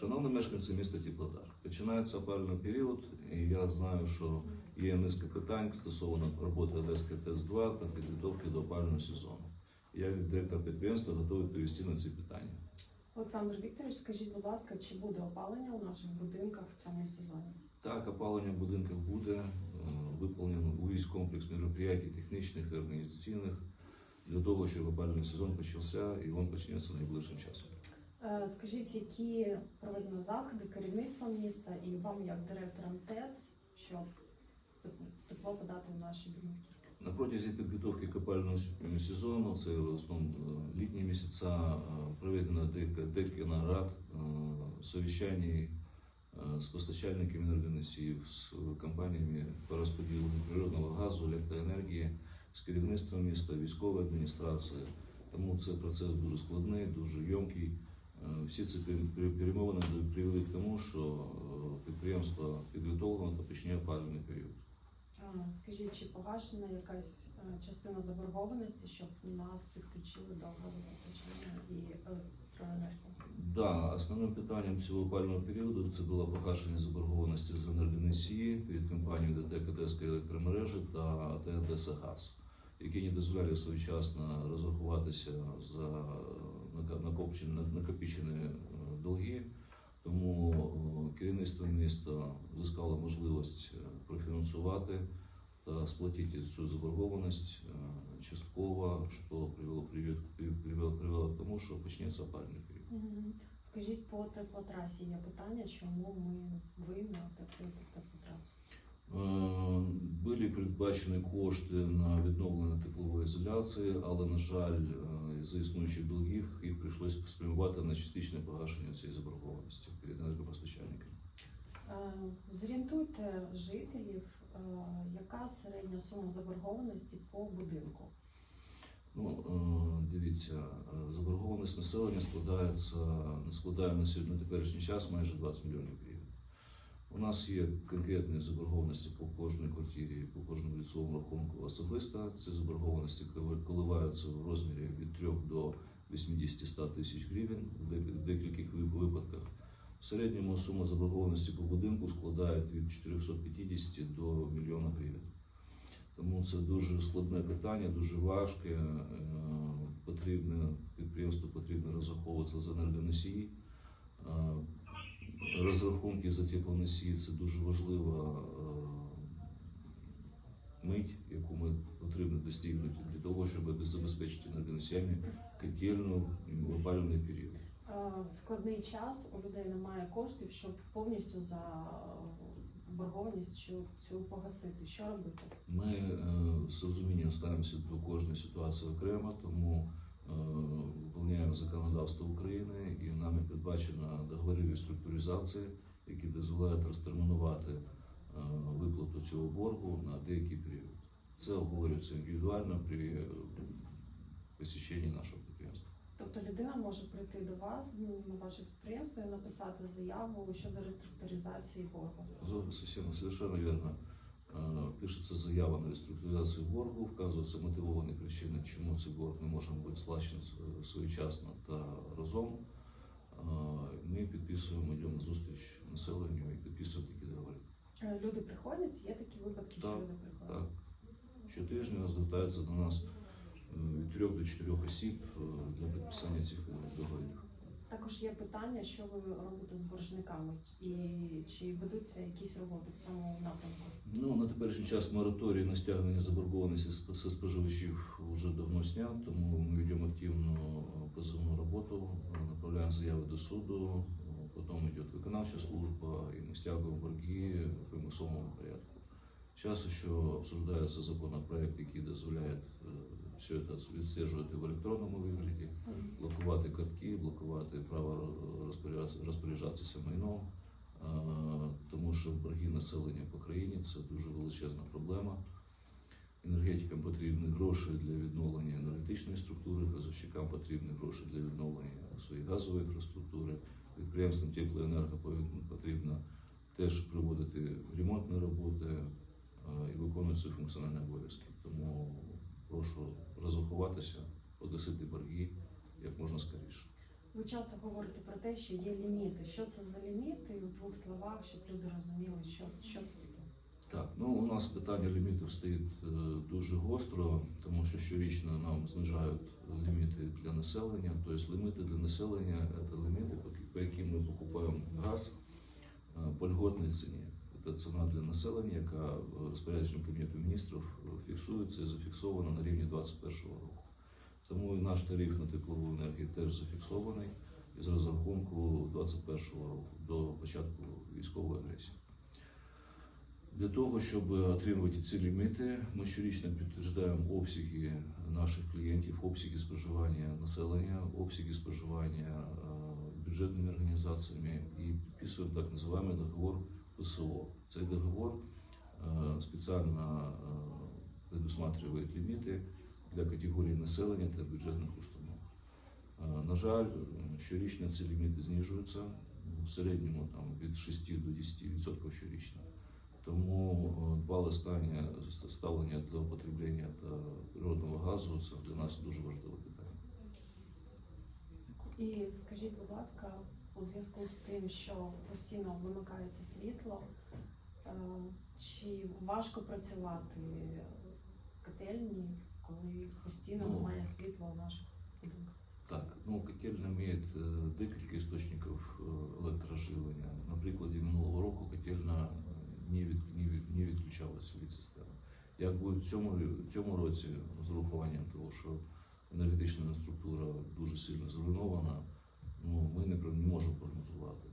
Шановні мешканці міста Теплодар, починається опалювальний період, і я знаю, що є низка питань стосовно роботи Одеської ТЕС-2 та підготовки до опалювального сезону. Я як директор підприємства готовий відповісти на ці питання. Олександр Вікторович, скажіть, будь ласка, чи буде опалення у наших будинках в цьому сезоні? Так, опалення будинків буде е, виповнено увесь комплекс мероприятий технічних і організаційних для того, щоб опалювальний сезон почався і він почнеться найближчим часом. Е, Скажіть, які проведено заходи керівництвом міста і вам, як директорам ТЕЦ, щоб тепло подати в наші будинки? На протязі підготовки к опалювальному сезону, це в основному е, літні місяця, е, проведено декілька, нарад, е, совіщань е, з постачальниками енергоносіїв, з компаніями по розподілу природного газу, електроенергії, з керівництвом міста, військової адміністрації. Тому це процес дуже складний, дуже йомкий. Е, Всі ці пер- пер- перемовини привели к тому, що е, підприємство підготовлено та почне опалювальний період. Скажіть, чи погашена якась е, частина заборгованості, щоб нас підключили до газопостачання і електроенергії? Да, основним питанням цього опалювального періоду це було погашення заборгованості з енергоносії перед компанією ДТЕК Одеської електромережі та АТ «Одеса Газ, які не дозволяли своєчасно розрахуватися за накопчені накопичені е, долги. Тому е, керівництво міста вискало можливість е, профінансувати та сплатити цю заборгованість частково, що привело, привело, привело, к тому, що почнеться опалювальний період. Скажіть, по теплотрасі є питання, чому ми ви на тепло- теплотрасі? Е, Були передбачені кошти на відновлення теплової ізоляції, але, на жаль, е, за існуючих долгів їх прийшлося спрямувати на частичне погашення цієї заборгованості перед енергопостачальниками. Е, Зорієнтуйте жителів, е, яка середня сума заборгованості по будинку. Ну, е, дивіться, е, заборгованість населення складається, складає на сьогодні на теперішній час майже 20 мільйонів гривень. У нас є конкретні заборгованості по кожній квартирі, по кожному ліцевому рахунку особисто. Ці заборгованості коливаються в розмірі від 3 до 80-100 тисяч гривень в дек- в декількох випадках. В середньому сума заборгованості по будинку складає від 450 до мільйона гривень. Тому це дуже складне питання, дуже важке. Е, Потрібно підприємству потрібно розраховуватися за енергоносії. Е, Розрахунки за теплоносії це дуже важлива е, мить, яку ми потрібно достигнути для того, щоб забезпечити енергоносіями котельну в опалювальний період. Е, Складний час у людей немає коштів, щоб повністю за боргованість цю, погасити. Що робити? Ми е, з розумінням ставимося до кожної ситуації окремо, тому е, виконуємо законодавство України і нами передбачено договори реструктуризації, які дозволяють розтермінувати е, виплату цього боргу на деякий період. Це обговорюється індивідуально при посещенні нашого підприємства. Тобто людина може прийти до вас ну, на ваше підприємство і написати заяву щодо реструктуризації боргу. Зо- Совсем совершенно верно. Е, Пишеться заява на реструктуризацію боргу, вказуються мотивовані причини, чому цей борг не може бути сплачений своєчасно та разом. Е, Ми підписуємо, йдемо на зустріч населенню і підписуємо такі договори. Е, Люди приходять, є такі випадки, що Так, люди приходять. Так. Щотижня звертаються до нас е, від трьох до чотирьох осіб е, для підписання цих е, договорів. Також є питання, що ви робите з боржниками, і чи ведуться якісь роботи в цьому напрямку. Ну, на теперішній час мораторій на стягнення заборгованості з споживачів вже давно снят, тому ми ведемо активну позовну роботу, направляємо заяви до суду, потім йде виконавча служба, і ми стягуємо борги в примусовому порядку. Зараз ще обсуждається законопроект, який дозволяє е, все це відстежувати в електронному вигляді, блокувати картки, блокувати право розпоряджатися, майном. Е, тому що борги населення по країні це дуже величезна проблема. Енергетикам потрібні гроші для відновлення енергетичної структури, газовщикам потрібні гроші для відновлення своєї газової інфраструктури. Підприємствам теплоенерго потрібно теж проводити ремонтні роботи і виконувати свої функціональні обов'язки. Тому прошу розрахуватися, погасити борги як можна скоріше. Ви часто говорите про те, що є ліміти. Що це за ліміти? І у двох словах, щоб люди розуміли, що, що це таке. Так, ну у нас питання лімітів стоїть е, дуже гостро, тому що щорічно нам знижають ліміти для населення. Тобто ліміти для населення це ліміти, по- по яким ми покупаємо газ е, по льготній ціні. Це ціна для населення, яка е, розпорядженням Кабінету міністрів е, фіксується і зафіксована на рівні 2021 року. Тому і наш тариф на теплову енергію теж зафіксований із розрахунку 2021 року до початку військової агресії. Для того, щоб отримувати ці ліміти, ми щорічно підтверджуємо обсяги наших клієнтів, обсяги споживання населення, обсяги споживання е, бюджетними організаціями і підписуємо так називаємо договор ПСО. Цей договор е, спеціально е, предусматриває ліміти для категорії населення та бюджетних установ. Е, На жаль, щорічно ці ліміти знижуються в середньому там, від 6 до 10% щорічно. Тому дбале ставлення, для потреблення та природного газу це для нас дуже важливе питання. І скажіть, будь ласка, у зв'язку з тим, що постійно вимикається світло, е, чи важко працювати в котельні, коли постійно Ну. немає світла у наших будинках? Так, ну котельня має е, декілька істочників е, електроживлення. На прикладі минулого року котельня е, не, від, не, від, не відключалася від системи. Як буде в цьому, в цьому році з урахуванням того, що енергетична структура дуже сильно зруйнована, ну, ми не, про- не можемо прогнозувати.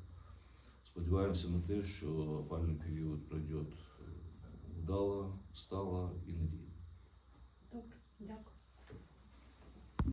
Сподіваємося на те, що опальний період пройде е, вдало, стало і надійно. Добре, дякую.